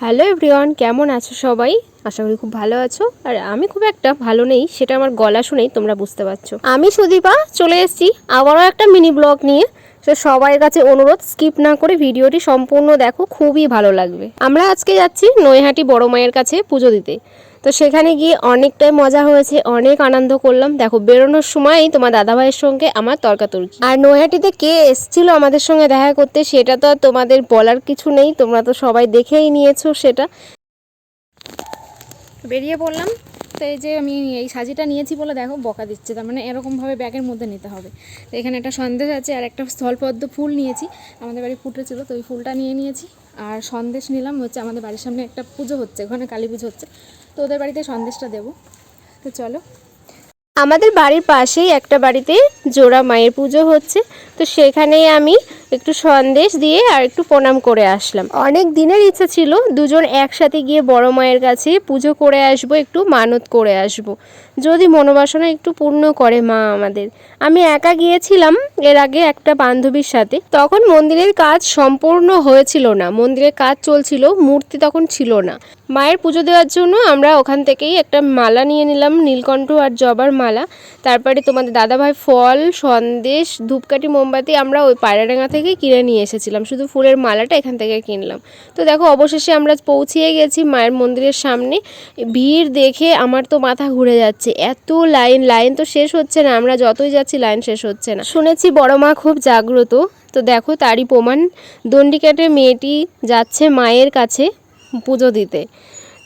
Hello everyone কেমন আছো সবাই? আশা করি খুব ভালো আছো। আর আমি খুব একটা ভালো নেই, সেটা আমার গলা শুনেই তোমরা বুঝতে পারছ। আমি সুদীপা, চলে এসেছি আবারও একটা মিনি ব্লগ নিয়ে। তো সবার কাছে অনুরোধ স্কিপ না করে ভিডিওটি সম্পূর্ণ দেখো, খুবই ভালো লাগবে। আমরা আজকে যাচ্ছি নৈহাটি বড় মায়ের কাছে পুজো দিতে। তো সেখানে গিয়ে অনেকটাই মজা হয়েছে, অনেক আনন্দ করলাম। দেখো, বেরোনোর সময় তোমার দাদাভাইয়ের সঙ্গে আমার তর্কাতর্কি। আর নৈহাটিতে কে এসেছিল আমাদের সঙ্গে দেখা করতে, সেটা তো আর তোমাদের বলার কিছু নেই, তোমরা তো সবাই দেখেই নিয়েছো সেটা। বেরিয়ে পড়লাম, তো এই যে আমি এই সাজিটা নিয়েছি বলে দেখো, বকা দিচ্ছে, তার মানে এরকমভাবে ব্যাগের মধ্যে নিতে হবে। তো এখানে একটা সন্দেশ আছে, আর একটা স্থলপদ্ম ফুল নিয়েছি, আমাদের বাড়ি ফুটেছিল, তো ওই ফুলটা নিয়ে নিয়েছি। আর সন্দেশ নিলাম, হচ্ছে আমাদের বাড়ির সামনে একটা পুজো হচ্ছে, ওখানে কালী পুজো হচ্ছে। তো ওদের বাড়িতে সন্দেশটা দেব। তো চলো। আমাদের বাড়ির পাশেই একটা বাড়িতে জোড়া মায়ের পুজো হচ্ছে। তো সেখানেই আমি একটু সন্দেশ দিয়ে আর একটু প্রণাম করে আসলাম। অনেক দিনের ইচ্ছা ছিল দুজন একসাথে গিয়ে বড় মায়ের কাছে পুজো করে আসব, একটু মানত করে আসব। যদি মনোবাসনা একটু পূর্ণ করে মা আমাদের। আমি একা গিয়েছিলাম এর আগে একটা বান্ধবীর সাথে। তখন মন্দিরের কাজ সম্পূর্ণ হয়েছিল না। মন্দিরের কাজ চলছিল, মূর্তি তখন ছিল না। মায়ের পুজো দেওয়ার জন্য আমরা ওখান থেকেই একটা মালা নিয়ে নিলাম, নীলকণ্ঠ আর জবার মালা। তারপরে তোমাদের দাদাভাই ফল, সন্দেশ, ধূপকাঠি, মোমবাতি আমরা ওই পায়রাডাঙ্গা থেকে কিনে নিয়ে এসেছিলাম। শুধু ফুলের মালাটা এখান থেকে কিনলাম। তো দেখো, অবশেষে আমরা পৌঁছিয়ে গেছি মায়ের মন্দিরের সামনে। ভিড় দেখে আমার তো মাথা ঘুরে যাচ্ছে। এত লাইন লাইন তো শেষ হচ্ছে না। আমরা যতই যাচ্ছি, লাইন শেষ হচ্ছে না। শুনেছি বড় মা খুব জাগ্রত। তো দেখো, তারই প্রমাণ। দণ্ডিকাটে মেয়েটি যাচ্ছে মায়ের কাছে পুজো দিতে।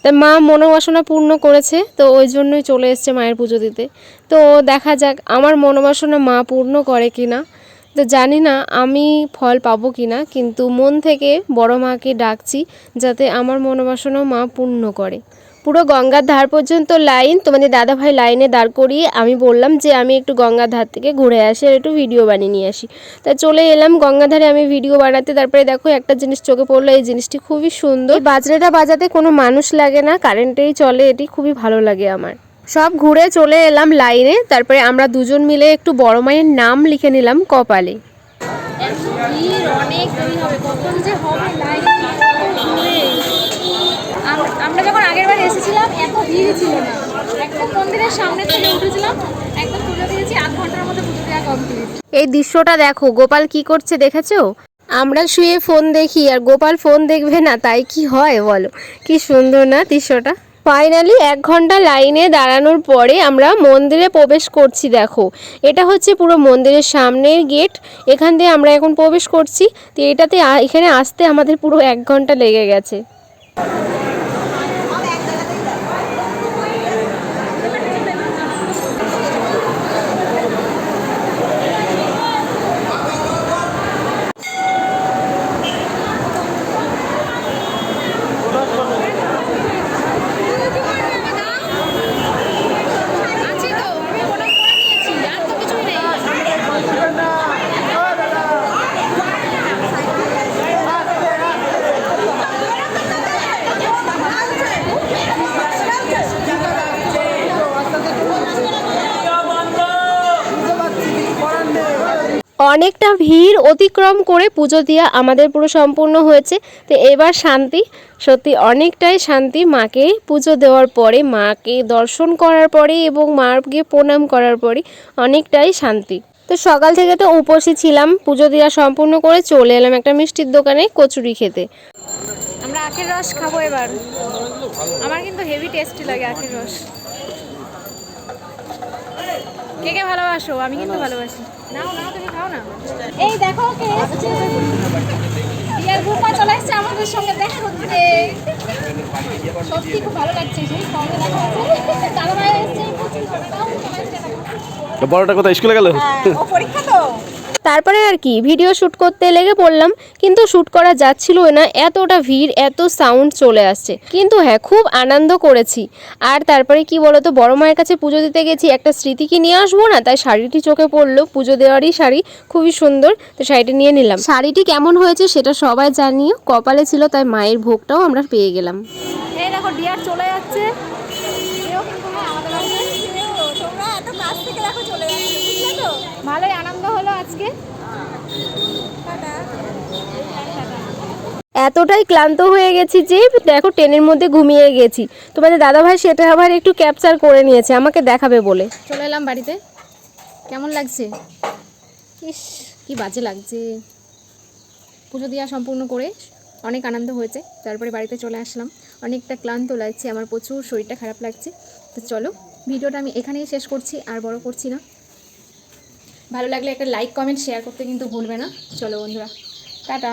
তা মা মনোবাসনা পূর্ণ করেছে। তো ওই জন্যই চলে এসছে মায়ের পুজো দিতে। তো দেখা যাক, আমার মনোবাসনা মা পূর্ণ করে কি না তো জানি না আমি ফল পাবো কি না কিন্তু মন থেকে বড় মাকে ডাকছি যাতে আমার মনোবাসনাও মা পূর্ণ করে। পুরো গঙ্গার ধার পর্যন্ত লাইন, তোমাদের দাদাভাই লাইনে দাঁড় করিয়ে আমি বললাম যে আমি একটু গঙ্গার ধার থেকে ঘুরে আসি আর একটু ভিডিও বানিয়ে নিয়ে আসি। তা চলে এলাম গঙ্গার ধারে আমি ভিডিও বানাতে, তারপরে দেখো একটা জিনিস চোখে পড়ল, এই জিনিসটি খুবই সুন্দর। এই বাজনাটা বাজাতে কোনো মানুষ লাগে না কারেন্টেই চলে, এটি খুবই ভালো লাগে আমার। সব ঘুরে চলে এলাম লাইনে। তারপরে আমরা দুজন মিলে একটু বড় মায়ের নাম লিখে নিলাম কপালে। আমরা যখন আগের বার এসেছিলাম এত ভিড় ছিল না। একদম মন্দিরের সামনে থেকে উঠেছিলাম একদম পুজো দিয়েছি আধ ঘণ্টার মধ্যে পুজো দেওয়া কমপ্লিট এই দৃশ্যটা দেখো গোপাল কি করছে দেখেছ? আমরা শুয়ে ফোন দেখি আর গোপাল ফোন দেখবে না তাই কি হয় বলো? কি সুন্দর না দৃশ্যটা? ফাইনালি এক ঘণ্টা লাইনে দাঁড়ানোর পরে আমরা মন্দিরে প্রবেশ করছি, দেখো। এটা হচ্ছে পুরো মন্দিরের সামনের গেট। এখান দিয়ে আমরা এখন প্রবেশ করছি। তো এটাতে এখানে আসতে আমাদের পুরো এক ঘণ্টা লেগে গেছে। অনেকটা ভিড় অতিক্রম করে পুজো দেওয়া আমাদের পুরো সম্পূর্ণ হয়েছে। তো এবার শান্তি, সত্যি অনেকটাই শান্তি মাকে পুজো দেওয়ার পরে, মাকে দর্শন করার পরে এবং মাকে প্রণাম করার পরে অনেকটাই শান্তি। তো সকাল থেকে তো উপসী ছিলাম, পুজো দেওয়া সম্পূর্ণ করে চলে এলাম একটা মিষ্টির দোকানে কচুরি খেতে। আমরা আখের রস খাব এবার। আমার কিন্তু হেভি টেস্টি লাগে আখের রস। কে কে ভালোবাসো? আমি কিন্তু ভালোবাসি। নাও নাও তুমি খাও না। এই দেখো কে এসেছে। বিয়ার চলে এসেছে আমাদের সঙ্গে। দেখা করতে সত্যি খুব ভালো লাগছে। সেই সঙ্গে দেখা হচ্ছে। দাদা ভাই এসছে। বড়টা কোথায়? স্কুলে গেল? হ্যাঁ, পরীক্ষা তারপরে আর কি ভিডিও শ্যুট করতে লেগে পড়লাম কিন্তু শ্যুট করা যাচ্ছিল না এতটা ভিড় এত সাউন্ড চলে আসছে। কিন্তু হ্যাঁ খুব আনন্দ করেছি। আর তারপরে কি বলতো বড় মায়ের কাছে পুজো দিতে গেছি একটা স্মৃতি কি নিয়ে আসব না তাই শাড়িটি চোখে পড়ল পুজো দেওয়ারই শাড়ি খুবই সুন্দর তো শাড়িটি নিয়ে নিলাম। শাড়িটি কেমন হয়েছে সেটা সবাই জানিও কপালে ছিল তাই মায়ের ভোগটাও আমরা পেয়ে গেলাম। এই দেখো ডিয়ার চলে যাচ্ছে এও কিন্তু হ্যাঁ আমাদের বাড়িতে তোমরা এত কাছ থেকে দেখো চলে যাচ্ছে বুঝলে তো ভালোই আনন্দ হলো আজকে এতটাই ক্লান্ত হয়ে গেছি যে দেখো ট্রেনের মধ্যে ঘুমিয়ে গেছি। তোমাদের দাদাভাই সেটা আবার একটু ক্যাপচার করে নিয়েছে, আমাকে দেখাবে বলে। চলে এলাম বাড়িতে। কেমন লাগছে? ইস, কি বাজে লাগছে। পুজো দেওয়া সম্পূর্ণ করে অনেক আনন্দ হয়েছে, তারপরে বাড়িতে চলে আসলাম। অনেকটা ক্লান্ত লাগছে, আমার প্রচুর শরীরটা খারাপ লাগছে। তো চলো, ভিডিওটা আমি এখানেই শেষ করছি, আর বড় করছি না। ভালো লাগলে একটা লাইক কমেন্ট শেয়ার করতে কিন্তু ভুলবে না। চলো বন্ধুরা, টাটা।